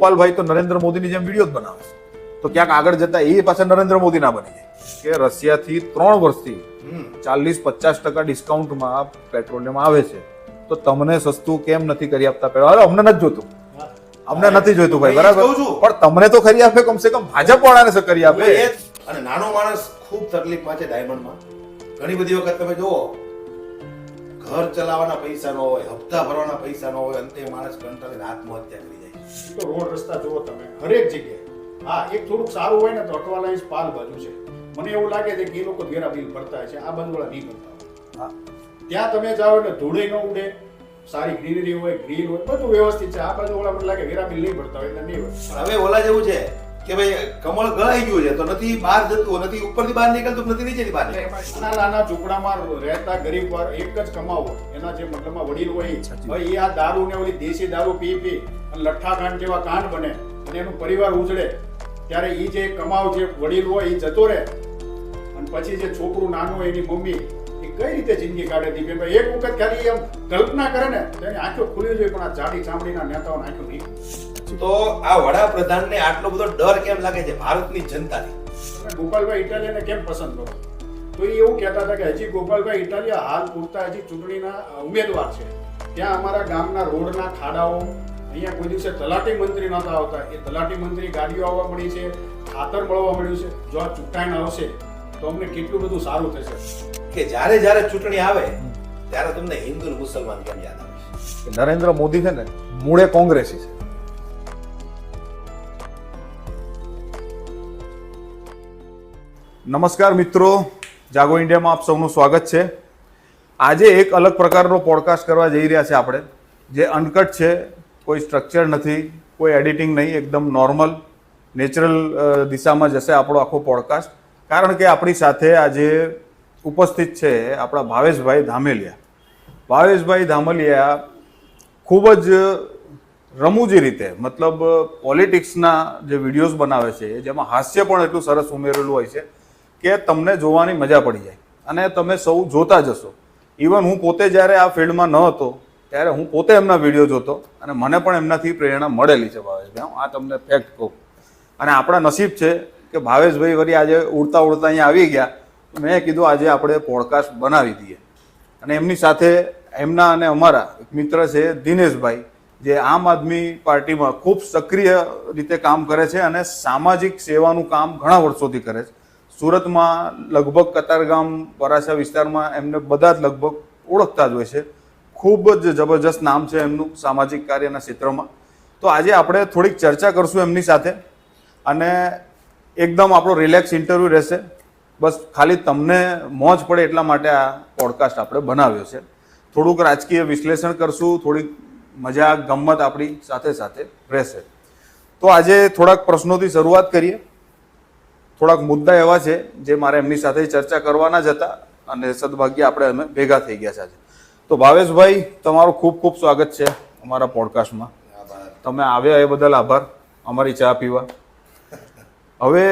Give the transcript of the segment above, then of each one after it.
ગોપાલભાઈ તો નરેન્દ્ર મોદીની જેમ વીડિયો જ બનાવે તો ક્યાંક આગળ જતા એ પાછા નરેન્દ્ર મોદી ના બની જાય કે રશિયાથી ત્રણ વર્ષથી ચાલીસ પચાસ ટકા ડિસ્કાઉન્ટમાં પેટ્રોલિયમ આવે છે. તો તમને સસ્તું કેમ નથી કરી આપતા પેલા અમને નથી જોતું. અમને નથી જોઈતું ભાઈ બરાબર. પણ તમને તો ખરી આપે કમસે કમ. ભાજપ વાળાને કરી આપે. અને નાનો માણસ ખૂબ તકલીફમાં છે ડાયમંડમાં ઘણી બધી વખત તમે જુઓ ઘર ચલાવવાના પૈસા ન હોય હપ્તા ભરવાના પૈસા ન હોય અંતે માણસ કંટાળીને આત્મહત્યા કરી તો રોડ રસ્તા જુઓ તમે. હરેક જગ્યાએ. હા એક થોડુંક સારું હોય ને તો ઇંચ પાલ બાજુ છે. મને એવું લાગે છે કે એ લોકો ઘેરા બિલ ભરતા છે આ બંધવાળા નહીં ભરતા હોય. હા. ત્યાં તમે જાઓ એટલે ધૂળે ન ઉડે સારી ગ્રીનરી હોય ગ્રીન હોય બધું વ્યવસ્થિત છે. આ બાજુવાળા મને લાગે વેરા બિલ નહીં ભરતા હોય એટલે નહીં હોય. હવે ઓલા જેવું છે કે ભાઈ કમળ ગળાઈ ગયું છે તો નથી બહાર જતું નથી ઉપરથી બહાર નીકળતું નથી નીચેથી બહાર નાના નાના ઝૂંપડામાં રહેતા ગરીબ વાર એક જ કમાવો. એના જે મતલબમાં વડીલ હોય એ આ દારૂ ને ઓલી દેશી દારૂ પી પી. અને લઠ્ઠા કાંડ જેવા કાંડ બને અને એનું પરિવાર ઉજળે ત્યારે એ જે કમાવ જે વડીલ હોય એ જતો રહે. અને પછી જે છોકરું નાનું હોય એની મમ્મી એ કઈ રીતે જિંદગી કાઢે દીપેનભાઈ એક વખત ખાલી એમ કલ્પના કરે ને તો એની આંખો ખુલી જોઈએ પણ આ જાડી ચામડીના નેતાઓને આંખો નહીં. તો આ વડાપ્રધાનને આટલો બધો ડર કેમ લાગે છે ભારતની જનતાથી તમે ગોપાલભાઈ ઇટાલિયાને કેમ પસંદ કરો? તો એ એવું કહેતા હતા કે હજી ગોપાલભાઈ ઇટાલિયા હાલ પૂરતા હજી ચૂંટણીના ઉમેદવાર છે. ત્યાં અમારા ગામના રોડના ખાડાઓ અહીંયા કોઈ દિવસે તલાટી મંત્રી નહોતા આવતા. એ તલાટી મંત્રી ગાડીઓ આવવા મળી છે ખાતર મળવા મળ્યું છે. જો આ ચૂંટાઈને આવશે તો અમને કેટલું બધું સારું થશે. કે જ્યારે જ્યારે ચૂંટણી આવે ત્યારે તમને હિન્દુ મુસલમાન કેમ યાદ આવે? નરેન્દ્ર મોદી છે ને મૂળે કોંગ્રેસી છે. નમસ્કાર મિત્રો જાગો ઇન્ડિયામાં આપ સૌનું સ્વાગત છે. આજે એક અલગ પ્રકારનો પોડકાસ્ટ કરવા જઈ રહ્યા છે આપણે જે અનકટ છે કોઈ સ્ટ્રક્ચર નથી, કોઈ એડિટિંગ નહીં, એકદમ નોર્મલ નેચરલ દિશામાં જશે આપણો આખો પોડકાસ્ટ કારણ કે આપણી સાથે આજે ઉપસ્થિત છે આપણા ભાવેશભાઈ ધામેલિયા. ભાવેશભાઈ ધામલિયા ખૂબ જ રમૂજી રીતે, મતલબ પોલિટિક્સના જે વિડીયોઝ બનાવે છે, જેમાં હાસ્ય પણ એટલું સરસ ઉમેરેલું હોય છે કે તમને જોવાની મજા પડી જાય. અને તમે સૌ જોતા જશો ઇવન હું પોતે જ્યારે આ ફિલ્ડમાં ન હતો ત્યારે હું પોતે એમના વીડિયો જોતો અને મને પણ એમનાથી પ્રેરણા મળેલી છે ભાવેશભાઈ. હું આ તમને ફેક્ટ કહું. અને આપણા નસીબ છે કે ભાવેશભાઈ વરી આજે ઉડતા ઉડતા અહીંયા આવી ગયા. મેં કીધું આજે આપણે પોડકાસ્ટ બનાવી દઈએ. અને એમની સાથે એમના અને અમારા એક મિત્ર છે દિનેશભાઈ, જે આમ આદમી પાર્ટીમાં ખૂબ સક્રિય રીતે કામ કરે છે અને સામાજિક સેવાનું કામ ઘણા વર્ષોથી કરે છે. સુરતમાં લગભગ કતારગામ વરાછા વિસ્તારમાં એમને બધા જ લગભગ ઓળખતા જ હોય છે. ખૂબ જ જબરજસ્ત નામ છે એમનું સામાજિક કાર્યના ક્ષેત્રમાં. તો આજે આપણે થોડીક ચર્ચા કરશું એમની સાથે અને એકદમ આપણો રિલેક્સ ઇન્ટરવ્યૂ રહેશે. બસ ખાલી તમને મોજ પડે એટલા માટે આ પોડકાસ્ટ આપણે બનાવ્યો છે. થોડુંક રાજકીય વિશ્લેષણ કરશું, થોડીક મજા ગમત આપણી સાથે સાથે રહેશે. તો આજે થોડાક પ્રશ્નોથી શરૂઆત કરીએ. થોડાક મુદ્દા એવા છે જે મારે એમની સાથે ચર્ચા કરવાના જ હતા અને સદભાગ્ય આપણે અમે ભેગા થઈ ગયા છે આજે. તો ભાવેશભાઈ, તમારું ખૂબ ખૂબ સ્વાગત છે અમારા પોડકાસ્ટમાં. તમે આવ્યા એ બદલ આભાર. અમારી ચા પીવા. હવે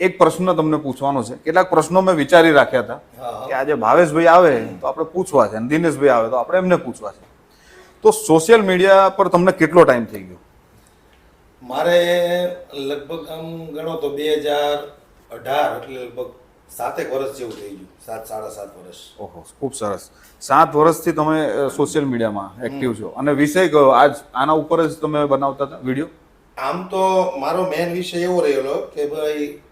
એક પ્રશ્ન તમને પૂછવાનો છે. કેટલાક પ્રશ્નો મેં વિચારી રાખ્યા હતા કે આજે ભાવેશભાઈ આવે તો આપણે પૂછવા છે અને દિનેશભાઈ આવે તો આપણે એમને પૂછવા છે. તો સોશિયલ મીડિયા પર તમને કેટલો ટાઈમ થઈ ગયો? મારે લગભગ આમ ગણો તો બે હજાર અઢાર એટલે લગભગ સાતેક વર્ષ જેવું થઈ ગયું. સાત સાડા સાત વર્ષ ઓહો ખૂબ સરસ. સાત વર્ષથી તમે સોશિયલ મીડિયામાં એક્ટિવ છો. અને વિષય કયો? આજ આના ઉપર જ તમે બનાવતા હતા વીડિયો આમ તો મારો મેન વિષય એવો રહેલો કે ભાઈ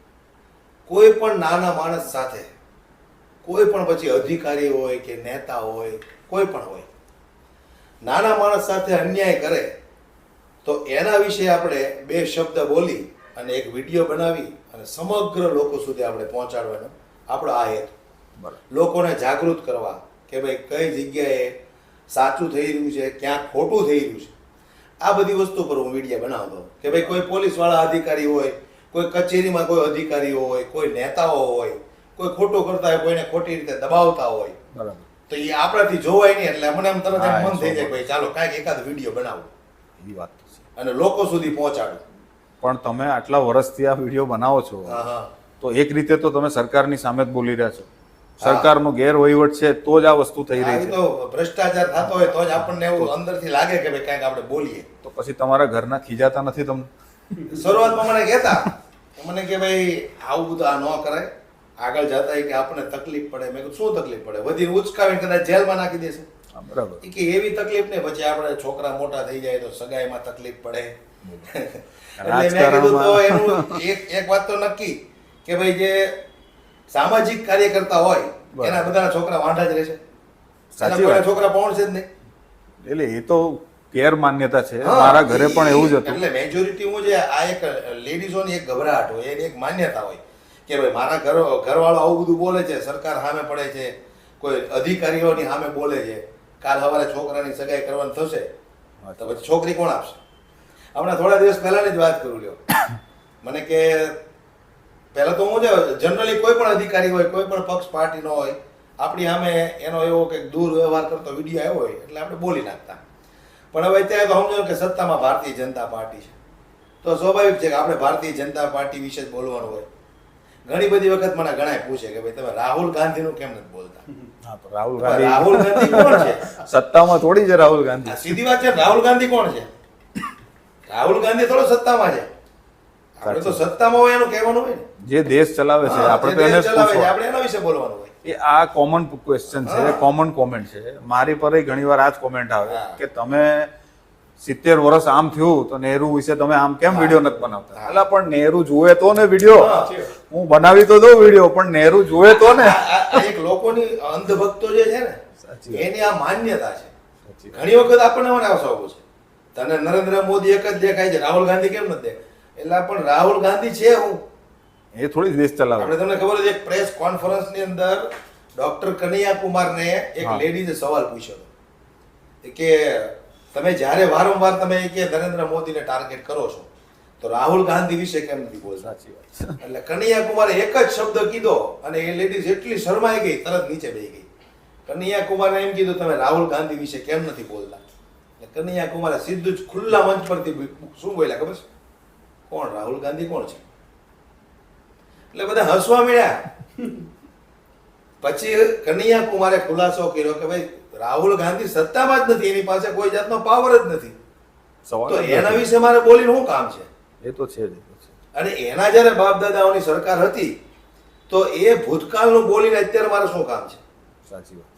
કોઈ પણ નાના માણસ સાથે કોઈ પણ પછી અધિકારી હોય કે નેતા હોય કોઈ પણ હોય નાના માણસ સાથે અન્યાય કરે તો એના વિશે આપણે બે શબ્દ બોલી અને એક વીડિયો બનાવી અને સમગ્ર લોકો સુધી આપણે પહોંચાડવાનો આપણો આ હેતુ. બરાબર. લોકોને જાગૃત કરવા કે ભાઈ કઈ જગ્યાએ સાચું થઈ રહ્યું છે ક્યાં ખોટું થઈ રહ્યું છે. આ બધી વસ્તુ પર હું વીડિયો બનાવતો કે ભાઈ કોઈ પોલીસવાળા અધિકારી હોય કોઈ કચેરીમાં કોઈ અધિકારી હોય કોઈ નેતાઓ હોય કોઈ ખોટું કરતા હોય કોઈને ખોટી રીતે દબાવતા હોય. બરાબર. તો એ આપણાથી જોવાય નહીં એટલે મને એમ તરત મન થઈ જાય ભાઈ ચાલો કાંઈક એકાદ વીડિયો બનાવો. એ વાત અને લોકો સુધી પહોંચાડો. પણ તમે આટલા વર્ષથી આ વીડિયો બનાવો છો. તો એક રીતે તો તમે સરકારની સામે જ બોલી રહ્યા છો. સરકારનો ગેરવહીવટ છે તો જ આ વસ્તુ થઈ રહી છે. તો ભ્રષ્ટાચાર થતો હોય તો જ આપણને એવું અંદરથી લાગે કે ભાઈ કાંઈક આપણે બોલીએ. તો પછી તમારા ઘરના ખીજાતા નથી તમને? શરૂઆતમાં મને કહેતા. મને કે ભાઈ આવું બધું આ ન કરાય. આગળ જતા કે આપણને તકલીફ પડે. મેં કીધું શું તકલીફ પડે? વધીને ઉચકાવીને કદાચ જેલમાં નાખી દેશે. બરાબર. કે એવી તકલીફ નહીં. પછી આપણે છોકરા મોટા થઈ જાય તો સગાઈમાં તકલીફ પડે. એક એક વાત તો નક્કી કે ભાઈ જે સામાજિક કાર્યકર્તા હોય એના બધાના છોકરા વાંઢા જ રહેશે સાચી વાત. છોકરા પહોંચશે જ નહીં. એટલે એ તો ગેર માન્યતા છે મારા ઘરે પણ એવું જ હતું. એટલે મેજોરિટી હું જે આ એક લેડીઝોની એક ગભરાટ હોય એની એક માન્યતા હોય કે ભાઈ મારા ઘર ઘરવાળો આવું બધું બોલે છે સરકાર સામે પડે છે કોઈ અધિકારીઓની સામે બોલે છે કાલ સવારે છોકરાની સગાઈ કરવાની થશે તો પછી છોકરી કોણ આપશે? હમણાં થોડા દિવસ પહેલાની જ વાત કરું લ્યો. મને કે પહેલા તો હું જ જનરલી કોઈ પણ અધિકારી હોય કોઈ પણ પક્ષ પાર્ટીનો હોય આપણી સામે એનો એવો કંઈક દુર્વ્યવહાર કરતો વીડિયો આવ્યો હોય એટલે આપણે બોલી નાખતા. પણ હવે અત્યારે તો સમજો કે સત્તામાં ભારતીય જનતા પાર્ટી છે. તો સ્વાભાવિક છે કે આપણે ભારતીય જનતા પાર્ટી વિશે જ બોલવાનું હોય. ઘણી બધી વખત મને ઘણા પૂછે કે ભાઈ તમે રાહુલ ગાંધીનું કેમ નથી બોલતા? રાહુલ ગાંધી રાહુલ ગાંધી કોણ છે? સત્તામાં થોડી છે રાહુલ ગાંધી. સીધી વાત છે રાહુલ ગાંધી કોણ છે? રાહુલ ગાંધી થોડો સત્તામાં છે. આપણે તો સત્તામાં હોય એનું કહેવાનું હોય જે દેશ ચલાવે છે આપણે તો એને આપણે એના વિશે બોલવાનું હોય. એ આ કોમન ક્વેશ્ચન છે. કોમન કોમેન્ટ છે. મારી પર ઘણી વાર આ જ કોમેન્ટ આવે કે તમે સિત્તેર વર્ષ આમ થયું તો નહેરુ વિશે તમે આમ કેમ વીડિયો નથી બનાવતા. એટલે પણ નહેરુ જુએ તો ને વીડિયો હું બનાવી તો દઉં વીડિયો પણ નહેરુ જુએ તો ને. એક લોકોની અંધભક્તો જે છે ને એની આ માન્યતા છે. ઘણી વખત આપણને મને આવસાવું છે તને નરેન્દ્ર મોદી એક જ દેખાય છે. રાહુલ ગાંધી કેમ નથી દેખાય? એટલે પણ રાહુલ ગાંધી છે હું. એ થોડી દેશ ચલાવે. આપણે તમને ખબર છે એક પ્રેસ કોન્ફરન્સની અંદર ડોક્ટર કનૈયા કુમારને એક. લેડીઝે સવાલ પૂછ્યો કે તમે જ્યારે વારંવાર તમે કે નરેન્દ્ર મોદીને ટાર્ગેટ કરો છો તો રાહુલ ગાંધી વિશે કેમ નથી બોલતા? સાચી વાત એટલે કનૈયા કુમારે એક જ શબ્દ કીધો અને એ લેડીઝ એટલી શરમાઈ ગઈ તરત નીચે બેસી ગઈ. કનૈયા કુમારે એમ કીધું તમે રાહુલ ગાંધી વિશે કેમ નથી બોલતા? કનૈયા કુમારે સીધું જ ખુલ્લા મંચ પરથી શું બોલ્યા ખબર છે? કોણ? રાહુલ ગાંધી કોણ છે? એટલે બધા હસવા મળ્યા પછી કનૈયા કુમારે ખુલાસો કર્યો કે ભાઈ રાહુલ ગાંધી સત્તામાં જ નથી એની પાસે કોઈ જાતનો પાવર જ નથી. તો એના વિશે મારે બોલીને શું કામ છે? એ તો છે. અને એના જ્યારે બાપ દાદાઓની સરકાર હતી તો એ ભૂતકાળનું બોલીને અત્યારે મારે શું કામ છે? સાચી વાત.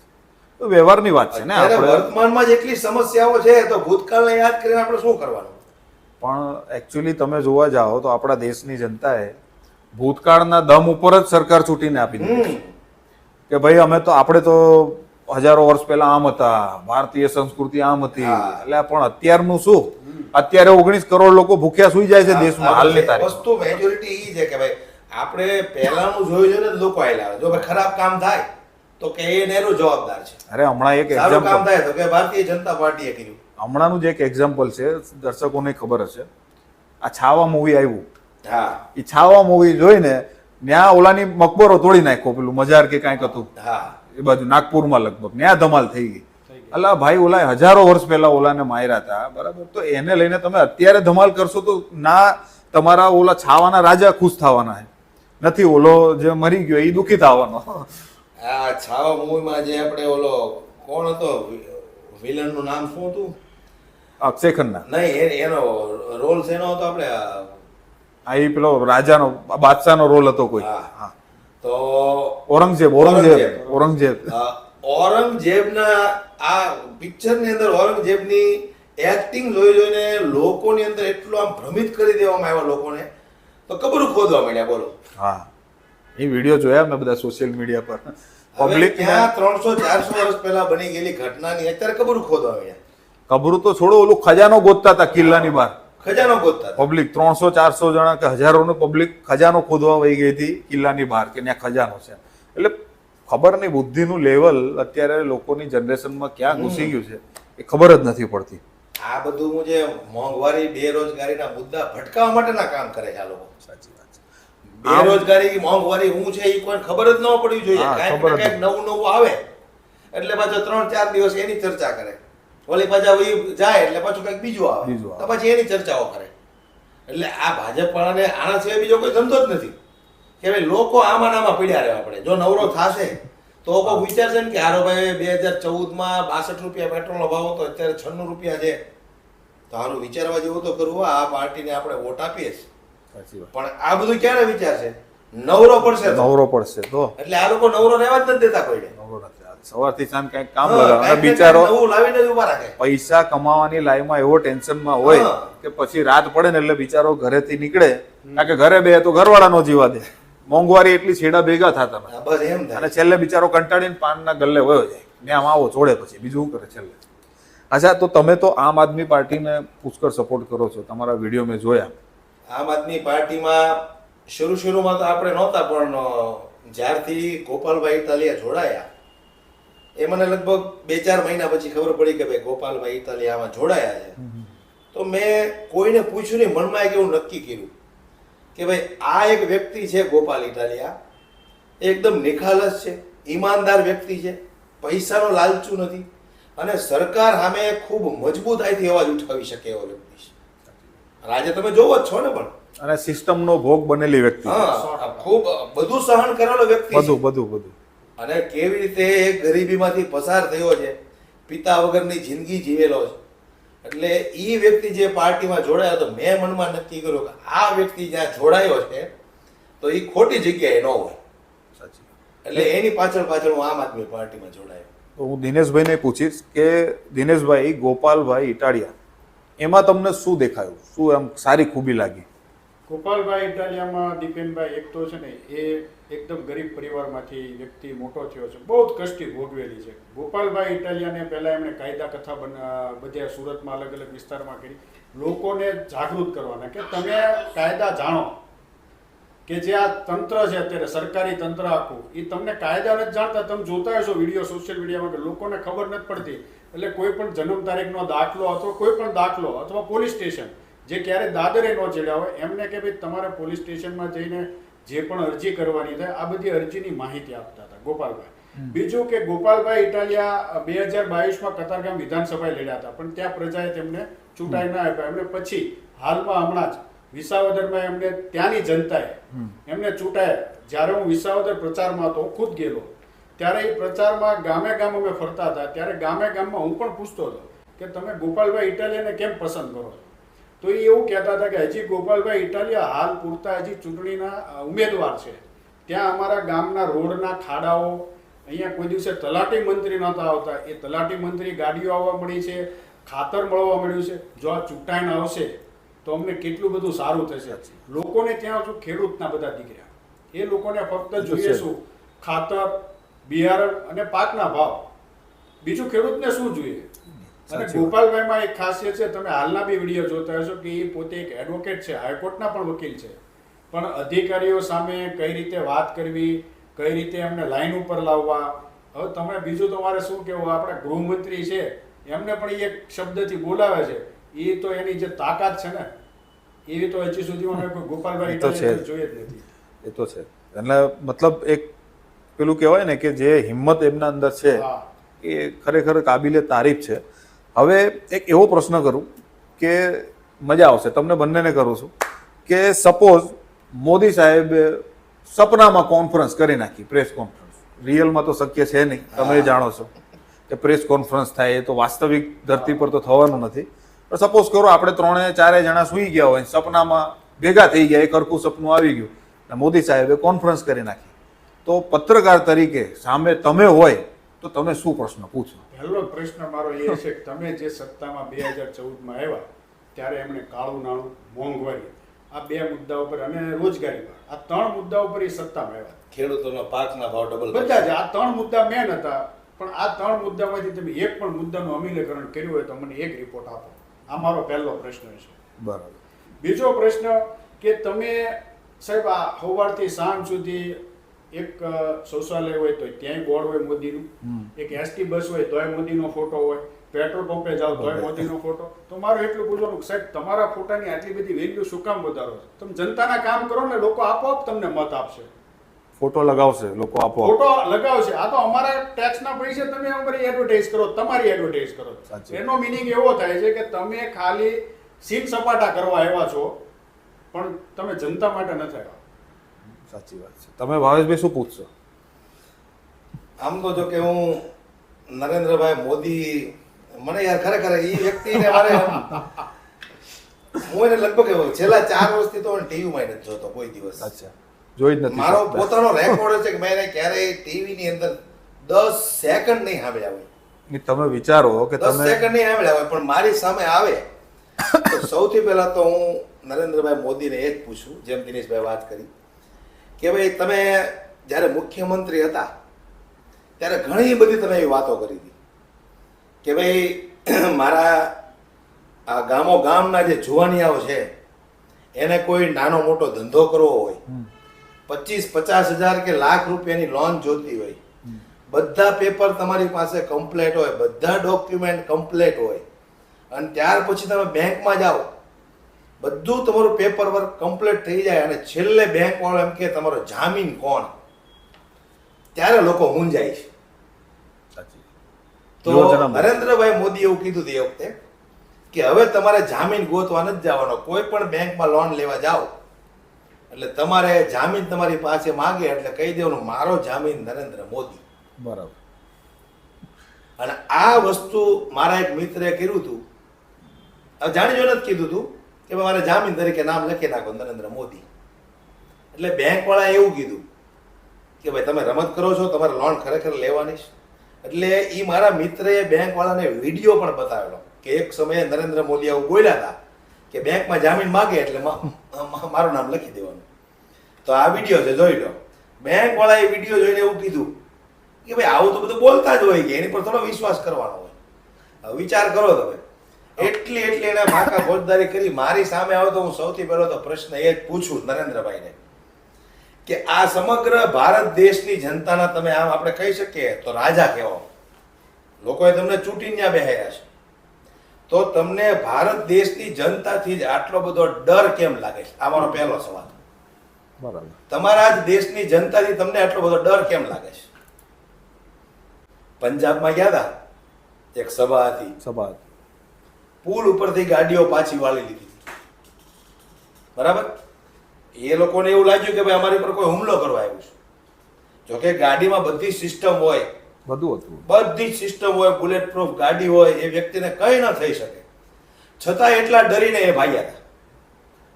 વ્યવહારની વાત છે ને આપણે? વર્તમાનમાં જેટલી સમસ્યાઓ છે તો ભૂતકાળને યાદ કરીને આપણે શું કરવાનું? પણ એકચ્યુઅલી તમે જોવા જાઓ તો આપણા દેશની જનતાએ ભૂતકાળના દમ ઉપર જ સરકાર છૂટીને આપી દીધી કે ભાઈ અમે તો આપણે તો હજારો વર્ષ પહેલા આમ હતા ભારતીય સંસ્કૃતિ આમ હતી. એટલે પણ અત્યારનું શું? અત્યારે ઓગણીસ કરોડ લોકો ભૂખ્યા સુઈ જાય છે દેશમાં હાલની તારીખ વસ્તુ મેજોરિટી એ છે કે ભાઈ આપણે પહેલાનું જોયું છે ને લોકો આયેલા જો ભાઈ ખરાબ કામ થાય તો કે એ નેરો જવાબદાર છે. અરે હમણાં એક એક્ઝામ્પલ કામ થાય તો કે ભારતીય જનતા પાર્ટીએ કર્યું. હમણાંનું જે એક એક્ઝામ્પલ છે દર્શકોને ખબર હશે. આ છાવા મૂવી આવ્યું. હા. એ છાવા મૂવી જોઈને ત્યાં ઓલાની મકબરો તોડી નાખ્યો પેલું મજાર કે કાંઈક હતું. હા. એ બાજુ નાગપુરમાં લગભગ. ત્યાં ધમાલ થઈ ગઈ. અલા ભાઈ ઓલા હજારો વર્ષ પહેલા ઓલાને માર્યા હતા બરાબર? તો એને લઈને તમે અત્યારે ધમાલ કરશો તો ના તમારા ઓલા છાવાના રાજા ખુશ થવાના છે નથી ઓલો જે મરી ગયો એ દુઃખી થવાનો. આ છાવ મૂવીમાં જે આપણે ઓલો કોણ હતો? વિલનનું નામ શું હતું? અક્ષય ખન્ના. નહીં એનો રોલ શેનો હતો આપણે? આ, એ પેલો રાજાનો બાદશાહનો રોલ હતો કોઈ. હા. તો ઔરંગઝેબ ઔરંગઝેબ ઔરંગઝેબ. ઔરંગઝેબના આ પિક્ચરની અંદર ઔરંગઝેબની એક્ટિંગ જોઈ જોઈને લોકોની અંદર એટલું આમ ભ્રમિત કરી દેવામાં આવ્યા લોકોને. તો કબરું ખોદવા માંડ્યા બોલો. હા. એ વીડિયો જોયા મેં બધા સોશિયલ મીડિયા પર? પબ્લિક ત્યાં ત્રણસો ચારસો વર્ષ પહેલા બની ગયેલી ઘટનાની અત્યારે કબરું ખોદવા માંડ્યા કબરું તો છોડો ઓલું ખજાનો ગોતતા હતા કિલ્લાની બહાર. ખજાનો ગોતતા પબ્લિક ત્રણસો ચારસો જણા કે હજારોનું પબ્લિક ખજાનો ખોદવા વહી ગઈ હતી કિલ્લાની બહાર કે ત્યાં ખજાનો છે. એટલે ખબર નહીં બુદ્ધિનું લેવલ અત્યારે લોકોની જનરેશનમાં ક્યાં ઘૂસી ગયું છે એ ખબર જ નથી પડતી. આ બધું જે મોંઘવારી બેરોજગારીના મુદ્દા ભટકાવવા માટેના કામ કરે છે આ લોકો. સાચી વાત. બેરોજગારી મોંઘવારી શું છે એ કોઈ ખબર જ ન પડવી જોઈએ. હા, કાંઈક કાંઈક નવું નવું આવે. એટલે પાછો ત્રણ ચાર દિવસ એની ચર્ચા કરે. ઓલી પાછા જાય એટલે પાછું કંઈક બીજું આવે. તો પછી એની ચર્ચાઓ કરે. એટલે આ ભાજપ વાળાને આના સિવાય બીજો કોઈ ધંધો જ નથી. કે ભાઈ લોકો આમાં નામાં પીડ્યા રહે આપણે જો નવરો થશે તો કોઈ વિચારશે ને કે હારો ભાઈ બે હજાર ચૌદમાં બાસઠ રૂપિયા પેટ્રોલનો ભાવ હતો અત્યારે છન્નું રૂપિયા છે. તો હારું વિચારવા જેવું તો કરવું આ પાર્ટીને આપણે વોટ આપીએ છીએ પણ આ બધું ક્યારે વિચારશે? નવરો પડશે. નવરો પડશે તો. એટલે આ લોકો નવરો રહેવા જ નથી દેતા કોઈને. નવરો નથી સવારથી સાંજ કંઈક કામ લગાવે. બિચારો લાવીને જ ઊભા રાખે. પૈસા કમાવાની લાઈફમાં એવો ટેન્શનમાં હોય કે પછી રાત પડે ને એટલે બિચારો ઘરેથી નીકળે. કારણ કે ઘરે બે તો ઘરવાળા નો જીવા દે. મોંઘવારી એટલી છેડા ભેગા થતા તમે બસ એમ અને છેલ્લે બિચારો કંટાળીને પાનના ગલ્લે વયો જાય. ને આમ આવો છોડે પછી. બીજું શું કરે છેલ્લે? અચ્છા તો તમે તો આમ આદમી પાર્ટીને પુષ્કળ સપોર્ટ કરો છો. તમારા વીડિયો મેં જોયા. આમ આદમી પાર્ટીમાં શરૂ શરૂમાં તો આપણે નહોતા પણ જ્યારથી ગોપાલભાઈ ઇટાલિયા જોડાયા એ મને લગભગ બે ચાર મહિના પછી ખબર પડી કે ભાઈ ગોપાલભાઈ ઇટાલિયામાં જોડાયા છે. તો મેં કોઈને પૂછ્યું નહીં મનમાં એક એવું નક્કી કર્યું કે ભાઈ આ એક વ્યક્તિ છે ગોપાલ ઇટાલિયા એ એકદમ નિખાલસ છે ઈમાનદાર વ્યક્તિ છે પૈસાનો લાલચું નથી અને સરકાર સામે ખૂબ મજબૂતાઈથી અવાજ ઉઠાવી શકે એવો વ્યક્તિ છે. આજે તમે જોવો જ છો ને પણ. અને સિસ્ટમનો ભોગ બનેલી વ્યક્તિ. હા ખૂબ બધું સહન કરેલો વ્યક્તિ બધું બધું બધું. અને કેવી રીતે એ ગરીબીમાંથી પસાર થયો છે પિતા વગરની જિંદગી જીવેલો છે. એટલે એ વ્યક્તિ જે પાર્ટીમાં જોડાયો તો મેં મનમાં નક્કી કર્યું કે આ વ્યક્તિ જ્યાં જોડાયો છે તો એ ખોટી જગ્યાએ ન હોય. સાચી એટલે એની પાછળ પાછળ હું આમ આદમી પાર્ટીમાં જોડાયો. તો હું દિનેશભાઈને પૂછીશ કે દિનેશભાઈ ગોપાલભાઈ ઇટાડિયા એમાં તમને શું દેખાયું? શું એમ સારી ખૂબી લાગી? ગોપાલભાઈ ઇટાલિયામાં દીપેનભાઈ એક તો છે ને, એ એકદમ ગરીબ પરિવારમાંથી વ્યક્તિ મોટો થયો છે. બહુ જ કષ્ટી ભોગવેલી છે. ગોપાલભાઈ ઇટાલિયાને પહેલાં એમણે કાયદા કથા બધે સુરતમાં અલગ અલગ વિસ્તારમાં કરી. લોકોને જાગૃત કરવાના કે તમે કાયદા જાણો કે જે આ તંત્ર છે અત્યારે, સરકારી તંત્ર આખું એ તમને કાયદા નથી જાણતા. તમે જોતા હશો વીડિયો સોશિયલ મીડિયામાં કે લોકોને ખબર નથી પડતી. એટલે કોઈ પણ જન્મ તારીખનો દાખલો અથવા કોઈ પણ દાખલો અથવા પોલીસ સ્ટેશન જે ક્યારે દાદરે ન ચડ્યા હોય એમને કે ભાઈ તમારે પોલીસ સ્ટેશનમાં જઈને જે પણ અરજી કરવાની થાય આ બધી અરજીની માહિતી આપતા હતા ગોપાલભાઈ. બીજું કે ગોપાલભાઈ ઇટાલિયા બે હજાર બાવીસમાં કતારગામ વિધાનસભાએ લડ્યા હતા પણ ત્યાં પ્રજાએ તેમને ચૂંટાઈ ના આપ્યા. એમને પછી હાલમાં હમણાં જ વિસાવદરમાં એમને ત્યાંની જનતાએ એમને ચૂંટાયા. જ્યારે હું વિસાવદર પ્રચારમાં હતો ખુદ ગયેલો. ત્યારે એ પ્રચારમાં ગામે ગામ અમે ફરતા હતા. ત્યારે ગામે ગામમાં હું પણ પૂછતો હતો કે તમે ગોપાલભાઈ ઇટાલિયાને કેમ પસંદ કરો છો? તો એ એવું કહેતા હતા કે હજી ગોપાલભાઈ ઇટાલિયા હાલ પૂરતા હજી ચૂંટણીના ઉમેદવાર છે. ત્યાં અમારા ગામના રોડના ખાડાઓ અહીંયા કોઈ દિવસે તલાટી મંત્રી નહોતા આવતા. એ તલાટી મંત્રી ગાડીઓ આવવા મળી છે ખાતર મળવા મળ્યું છે. જો આ ચૂંટાઈને આવશે તો અમને કેટલું બધું સારું થશે. લોકોને ત્યાં શું ખેડૂતના બધા દીકરા. એ લોકોને ફક્ત જોઈએ શું? ખાતર બિયારણ અને પાકના ભાવ. બીજું ખેડૂતને શું જોઈએ? અને. ગોપાલભાઈમાં એક ખાસિયત છે તમે હાલના બી વીડિયો જોતા હશો કે એ પોતે એક એડવોકેટ છે હાઈકોર્ટના પણ વકીલ છે. પણ અધિકારીઓ સામે કઈ રીતે વાત કરવી કઈ રીતે એમને લાઈન ઉપર લાવવા? હવે તમે બીજું તમારે શું કહેવું? આપણા ગૃહમંત્રી છે એમને પણ એ એક શબ્દથી બોલાવે છે. એ તો એની જે તાકાત છે ને એવી તો હજી સુધી કોઈ ગોપાલભાઈ તો જોઈએ જ નથી. એ તો છે. એટલે મતલબ એક પેલું કહેવાય ને કે જે હિંમત એમના અંદર છે એ ખરેખર કાબિલે તારીફ છે. હવે એક એવો પ્રશ્ન કરું કે મજા આવશે. તમને બંનેને કરું છું કે સપોઝ મોદી સાહેબે સપનામાં કોન્ફરન્સ કરી નાખી પ્રેસ કોન્ફરન્સ રિયલમાં તો શક્ય છે નહીં. તમે જાણો છો કે પ્રેસ કોન્ફરન્સ થાય એ તો વાસ્તવિક ધરતી પર તો થવાનું નથી. પણ સપોઝ કરો આપણે ત્રણે ચારે જણા સૂઈ ગયા હોય સપનામાં ભેગા થઈ ગયા એક હરખું સપનું આવી ગયું. અને મોદી સાહેબે કોન્ફરન્સ કરી નાખી. તો પત્રકાર તરીકે સામે તમે હોય તો તમે શું પ્રશ્ન પૂછો? પહેલો પ્રશ્ન મારો એ છે કે તમે જે સત્તામાં બે હજાર ચૌદમાં આવ્યા ત્યારે એમણે કાળું નાણું મોંઘવારી. આ બે મુદ્દા ઉપર અને રોજગારી આ ત્રણ મુદ્દા ઉપર એ સત્તામાં આવ્યા. ખેડૂતોનો પાકના ભાવ ડબલ બધા જ આ ત્રણ મુદ્દા મેન હતા. પણ આ ત્રણ મુદ્દામાંથી તમે એક પણ મુદ્દાનું અમલીકરણ કર્યું હોય તો મને એક રિપોર્ટ આપો. આ મારો પહેલો પ્રશ્ન છે. બરાબર. બીજો પ્રશ્ન કે તમે સાહેબ આ સવારથી સાંજ સુધી એક શૌચાલય હોય તો ત્યાંય બોર્ડ હોય મોદીનું. એક એસટી બસ હોય તોય મોદીનો ફોટો હોય. પેટ્રોલ પંપે જાઓ તોય મોદીનો ફોટો. તો મારું એટલું પૂછવાનું સાહેબ તમારા ફોટાની આટલી બધી વેલ્યુ શું કામ વધારો છો? તમે જનતાના કામ કરો ને લોકો આપોઆપ તમને મત આપશે. ફોટો લગાવશે લોકો આપો ફોટો લગાવશે. આ તો અમારા ટેક્સના પૈસે તમે અમારી એડવર્ટાઇઝ કરો તમારી એડવર્ટાઇઝ કરો. એનો મિનિંગ એવો થાય છે કે તમે ખાલી સીટ સપાટા કરવા આવ્યા છો પણ તમે જનતા માટે નથી આવ્યા સાચી વાત છે. તમે ભાવેશભાઈ શું પૂછશો? આમ તો જો કે હું નરેન્દ્રભાઈ મોદી મને યાર ખરેખર એ વ્યક્તિને મારે હું એને લગભગ છેલ્લા ચાર વર્ષથી તો ટીવીમાં નથી જોતો કોઈ દિવસ. અચ્છા. જોઈ જ નથી મારો પોતાનો રેકોર્ડ છે કે મેં એને ક્યારેય ટીવી ની અંદર દસ સેકન્ડ નહીં સાંભળ્યા હોય. તમે વિચારો કે તમે સેકન્ડ નહીં સાંભળ્યા હોય પણ મારી સામે આવે તો સૌથી પહેલા તો હું નરેન્દ્રભાઈ મોદીને એ જ પૂછું જેમ દિનેશભાઈ વાત કરી. કે ભાઈ તમે જ્યારે મુખ્યમંત્રી હતા ત્યારે ઘણી બધી તમે એવી વાતો કરી હતી. કે ભાઈ મારા આ ગામો ગામના જે જુવાનિયાઓ છે એને કોઈ નાનો મોટો ધંધો કરવો હોય પચીસ પચાસ હજાર કે લાખ રૂપિયાની લોન જોતી હોય બધા પેપર તમારી પાસે કમ્પ્લેટ હોય બધા ડોક્યુમેન્ટ કમ્પ્લેટ હોય. અને ત્યાર પછી તમે બેંકમાં જાઓ બધું તમારું પેપર વર્ક કમ્પ્લીટ થઈ જાય અને છેલ્લે બેંક વાળો એમ કે તમારો જામીન કોણ? ત્યારે લોકો મૂંઝાય છે. તો. નરેન્દ્રભાઈ મોદી એવું કીધું હતું એ વખતે કે હવે તમારે જામીન ગોતવા નથી જવાનો. કોઈ પણ બેંકમાં લોન લેવા જાઓ. એટલે તમારે જામીન તમારી પાસે માગે એટલે કહી દેવાનું મારો જામીન નરેન્દ્ર મોદી. બરાબર. અને આ વસ્તુ મારા એક મિત્રે કર્યું હતું. જાણી જોઈને જ કીધું હતું કે ભાઈ મારે જામીન તરીકે નામ લખી નાખો નરેન્દ્ર મોદી. એટલે બેંકવાળાએ એવું કીધું કે ભાઈ, તમે રમત કરો છો, તમારે લોન ખરેખર લેવાની છે. એટલે એ મારા મિત્રએ બેંકવાળાને વીડિયો પણ બતાવેલો કે એક સમયે નરેન્દ્ર મોદી આવું બોલ્યા હતા કે બેંકમાં જામીન માગે એટલે મારું નામ લખી દેવાનું. તો આ વીડિયો છે, જોઈ લો. બેંકવાળાએ વીડિયો જોઈને એવું કીધું કે ભાઈ, આવું તો બધું બોલતા જ હોય કે, એની પર થોડો વિશ્વાસ કરવાનો હોય. વિચાર કરો તમે. એટલી એટલી એના માકા ફોજદારી કરી મારી સામે આવે તો હું સૌથી પહેલો તો પ્રશ્ન એ જ પૂછું નરેન્દ્રભાઈને કે આ સમગ્ર ભારત દેશની જનતાના તમે આમ આપણે કહી શકીએ તો રાજા કહેવાઓ. લોકોએ તમને ચૂંટીને ત્યાં બેહાર્યા છે. તો તમને ભારત દેશની જનતાથી જ આટલો બધો ડર કેમ લાગે છે? આ મારો પહેલો સવાલ. બરાબર. તમારા જ દેશની જનતાથી તમને આટલો બધો ડર કેમ લાગે છે? પંજાબમાં ગયા હતા? એક સભા હતી. સભા પુલ ઉપરથી ગાડીઓ પાછી વાળી લીધી. બરાબર? એ લોકોને એવું લાગ્યું કે ભાઈ અમારી પર કોઈ હુમલો કરવા આવ્યું છે. જોકે ગાડીમાં બધી સિસ્ટમ હોય બધું હતું. બધી જ સિસ્ટમ હોય બુલેટ પ્રૂફ ગાડી હોય એ વ્યક્તિને કંઈ ન થઈ શકે. છતાં એટલા ડરીને એ ભાગ્યા હતા.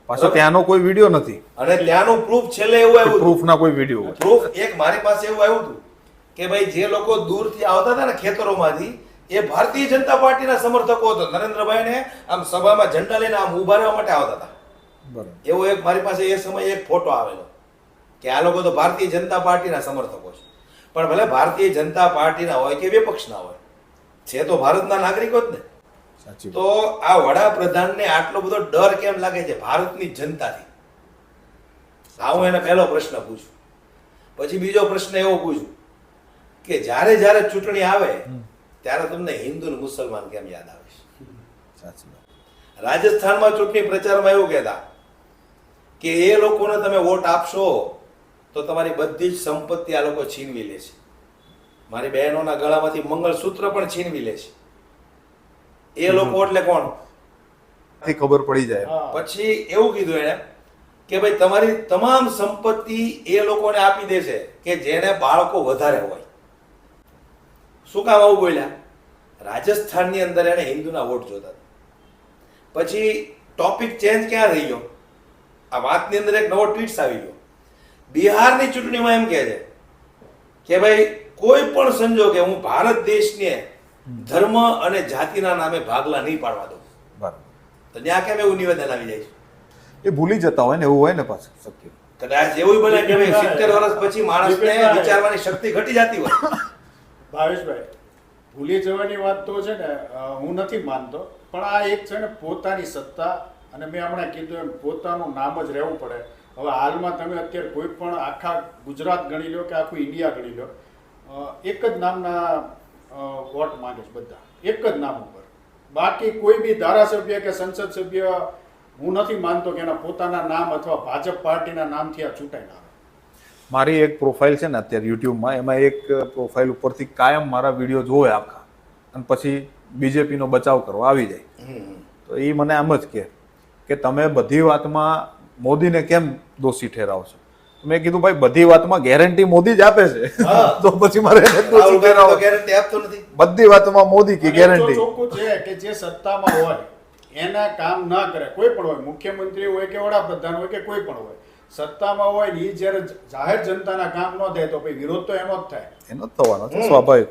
પાછો ત્યાંનો કોઈ વીડિયો નથી. અને ત્યાંનું પ્રૂફ છેલ્લે એવું આવ્યું. પ્રૂફ ના કોઈ વીડિયો પ્રૂફ એક મારી પાસે એવું આવ્યું હતું કે ભાઈ જે લોકો દૂરથી આવતા હતા ને ખેતરોમાંથી એ ભારતીય જનતા પાર્ટીના સમર્થકો હતો. નરેન્દ્રભાઈને આમ સભામાં ઝંડા લઈને આમ ઊભા રહેવા માટે આવતા હતા. એવો એક મારી પાસે એ સમયે એક ફોટો આવેલો કે આ લોકો તો ભારતીય જનતા પાર્ટીના સમર્થકો છે. પણ ભલે ભારતીય જનતા પાર્ટીના હોય કે વિપક્ષના હોય છે તો ભારતના નાગરિકો જ ને. સાચી તો આ વડાપ્રધાનને આટલો બધો ડર કેમ લાગે છે ભારતની જનતાથી? હું એને પહેલો પ્રશ્ન પૂછું. પછી બીજો પ્રશ્ન એવો પૂછું કે જ્યારે જ્યારે ચૂંટણી આવે ત્યારે તમને હિન્દુ ને મુસલમાન કેમ યાદ આવે છે? સાચી વાત. રાજસ્થાનમાં ચૂંટણી પ્રચારમાં એવું કહેતા કે એ લોકોને તમે વોટ આપશો તો તમારી બધી જ સંપત્તિ આ લોકો છીનવી લે છે. મારી બહેનોના ગળામાંથી મંગળસૂત્ર પણ છીનવી લે છે. એ લોકો એટલે કોણ? ખબર પડી જાય. હા. પછી એવું કીધું એણે કે ભાઈ તમારી તમામ સંપત્તિ એ લોકોને આપી દેશે કે જેને બાળકો વધારે હોય. શું કામ આવું બોલ્યા? રાજસ્થાનની અંદર એને હિન્દુના વોટ જોતા પછી ટોપિક ચેન્જ ક્યાં થઈ ગયો? આ વાતની અંદર એક નવો ટ્વીટ્સ આવી ગયો. બિહારની ચૂંટણીમાં એમ કહે છે કે ભાઈ કોઈ પણ સંજોગે હું ભારત દેશને ધર્મ અને જાતિના નામે ભાગલા નહીં પાડવા દઉં. તો ત્યાં કેમ એવું નિવેદન આવી જાય છે? એ ભૂલી જતા હોય ને એવું હોય ને પાછું શક્ય. કદાચ એવું બને કે સિત્તેર વર્ષ પછી માણસને વિચારવાની શક્તિ ઘટી જતી હોય. ભાવેશભાઈ ભૂલી જવાની વાત તો છે ને હું નથી માનતો, પણ આ એક છે ને પોતાની સત્તા અને મેં હમણાં કીધું એમ, પોતાનું નામ જ રહેવું પડે. હવે હાલમાં તમે અત્યારે કોઈ પણ આખા ગુજરાત ગણી લો કે આખું ઇન્ડિયા ગણી લો એક જ નામના વોટ માંગે છે બધા, એક જ નામ ઉપર. બાકી કોઈ બી ધારાસભ્ય કે સંસદ સભ્ય હું નથી માનતો કે એના પોતાના નામ અથવા ભાજપ પાર્ટીના નામથી આ ચૂંટાઈ આવે. મારી એક પ્રોફાઇલ છે ને અત્યારે યુટ્યુબમાં એમાં એક પ્રોફાઇલ ઉપરથી કાયમ મારા વીડિયો જોવે આખા. અને પછી બીજેપીનો બચાવ કરવા આવી જાય. તો એ મને આમ જ કહે કે તમે બધી વાતમાં મોદીને કેમ દોષી ઠેરાવો છો મેં કીધું ભાઈ બધી વાતમાં ગેરંટી મોદી જ આપે છે. તો પછી મારે ગેરંટી આપતો નથી. બધી વાતમાં મોદી કે ગેરંટી ચોખ્ખું છે કે જે સત્તામાં હોય એના કામ ના કરે. કોઈ પણ હોય મુખ્યમંત્રી હોય કે વડાપ્રધાન હોય કે કોઈ પણ હોય સત્તામાં હોય ને એ જ્યારે જાહેર જનતાના કામ ન થાય તો પછી વિરોધ તો એનો જ થાય. એનો જ થવાનો છે સ્વાભાવિક